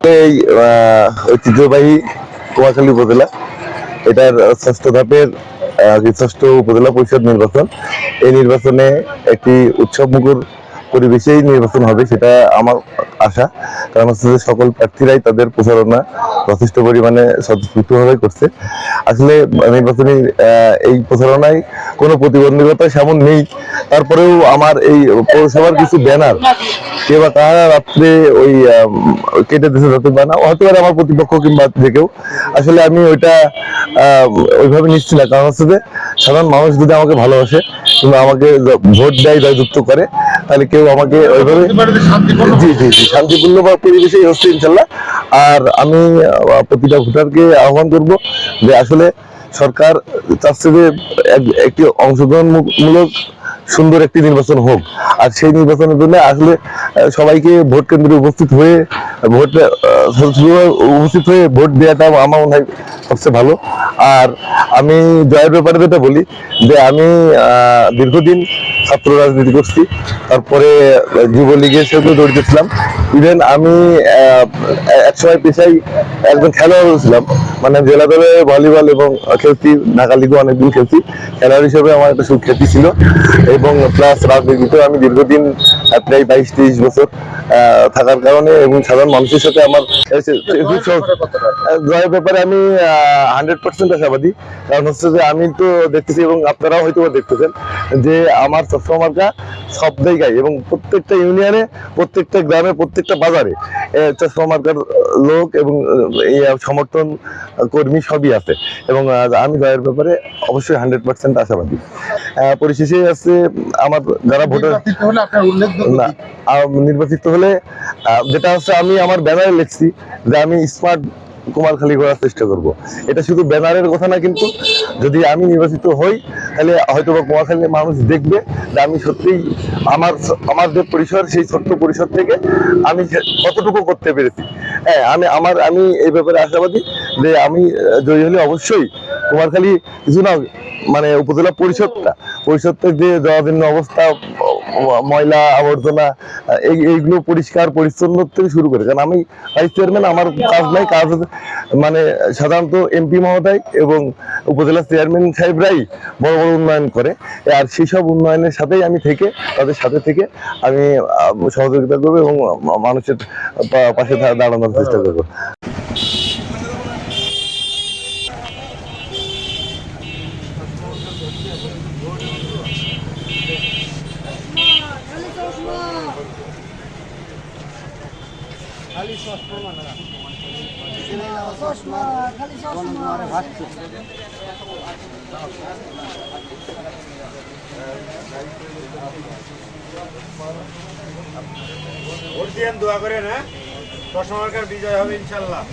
এই ঐতিহ্যবাহী কুয়াখালী উপজেলা। এটার ষষ্ঠ ধাপের ষষ্ঠ উপজেলা পরিষদ নির্বাচন, এই নির্বাচনে একটি উৎসব মুখর পরিবেশেই নির্বাচন হবে সেটা আমার আশা। কারণ হচ্ছে যে সকল প্রার্থীরাই তাদের প্রচারণা যথেষ্ট পরিমাণে স্বতঃস্ফূর্তভাবে করছে। আসলে নির্বাচনী এই প্রচারণায় কোনো প্রতিবন্ধকতা সেমন নেই। তারপরেও আমার এই পৌরসভার কিছু ব্যানার, কে বা তারা রাত্রে ওই কেটে দিতে যাতে পারে না, হতে পারে আমার প্রতিপক্ষ কিংবা যে কেউ। আসলে আমি ওইটা ওইভাবে নিচ্ছি না। কারণ হচ্ছে যে সাধারণ মানুষ যদি আমাকে ভালোবাসে কিংবা আমাকে ভোট দেয় জয়যুক্ত করে তাহলে কেউ আমাকে ওইভাবে জি জি জি শান্তিপূর্ণ বা পরিবেশেই হচ্ছে ইনশাল্লাহ। আর আমি প্রতিটা ভোটারকে আহ্বান করব যে আসলে সরকার চাচ্ছে যে এক- একটি অংশগ্রহণমূলক সুন্দর একটি নির্বাচন হোক। আর সেই নির্বাচনের জন্য আসলে সবাইকে ভোট কেন্দ্রে উপস্থিত হয়ে, ভোট উপস্থিত হয়ে ভোট দেওয়াটা আমার মনে হয় সবচেয়ে ভালো। আর আমি জয়ের ব্যাপারে যেটা বলি, যে আমি দীর্ঘদিন ছাত্র রাজনীতি করছি। তারপরে যুবলীগের সাথে জড়িত ছিলাম ইভেন আমি এক একসময় পেশাই একজন খেলোয়াড় ছিলাম। মানে জেলা দলে ভলিবল এবং খেলছি ঢাকা লিগে অনেকদিন খেলছি। খেলোয়াড় হিসেবে আমার একটা সুখ্যাতি ছিল। এবং প্লাস রাজনীতিতেও আমি দীর্ঘদিন প্রায় বাইশ তেইশ বছর থাকার কারণে এবং সাধারণ মানুষের সাথে আমার জয়ের ব্যাপারে আমি হান্ড্রেড পার্সেন্ট আশাবাদী। কারণ হচ্ছে যে আমি তো দেখতেছি এবং আপনারাও হয়তো দেখতেছেন যে আমার চশমা মার্কা সব জায়গায় এবং প্রত্যেকটা ইউনিয়নে প্রত্যেকটা গ্রামে প্রত্যেকটা বাজারে চশমা মার্কার লোক এবং এই সমর্থন কর্মী সবই আছে। এবং আমি জয়ের ব্যাপারে অবশ্যই হান্ড্রেড পার্সেন্ট আশাবাদী। পরিশেষে আছে আমার যারা ভোটার আপনার উল্লেখযোগ্য না নির্বাচিত হলে যেটা হচ্ছে আমি আমার ব্যানারে লিখছি যে আমি স্মার্ট কুমারখালী করার চেষ্টা করব। এটা শুধু ব্যানারের কথা না, কিন্তু যদি আমি নির্বাচিত হই, তাহলে হয়তো বা কুমারখালী মানুষ দেখবে যে আমি সত্যিই আমার আমার যে পরিসর, সেই ছোট্ট পরিসর থেকে আমি কতটুকু করতে পেরেছি। হ্যাঁ আমি, আমার, আমি এই ব্যাপারে আশাবাদী যে আমি জয়ী হলে অবশ্যই কুমারখালী কিছু না মানে উপজেলা পরিষদটা পরিষদের যে জরাজীর্ণ অবস্থা ময়লা আবর্জনা এই, এইগুলো পরিষ্কার, পরিচ্ছন্ন থেকে শুরু করে। কারণ আমি ভাইস চেয়ারম্যান আমার কাজ নাই, কাজ মানে সাধারণত এমপি মহোদয় এবং উপজেলা চেয়ারম্যান সাহেবরাই বড় বড় উন্নয়ন করে। আর সেই সব উন্নয়নের সাথেই আমি থেকে, তাদের সাথে থেকে আমি সহযোগিতা করব এবং মানুষের পাশে দাঁড়ানোর চেষ্টা করব। চশমা খালি চশমা ভোট দোয়া করেন হ্যাঁ মার্কার বিজয় হবে ইনশাল্লাহ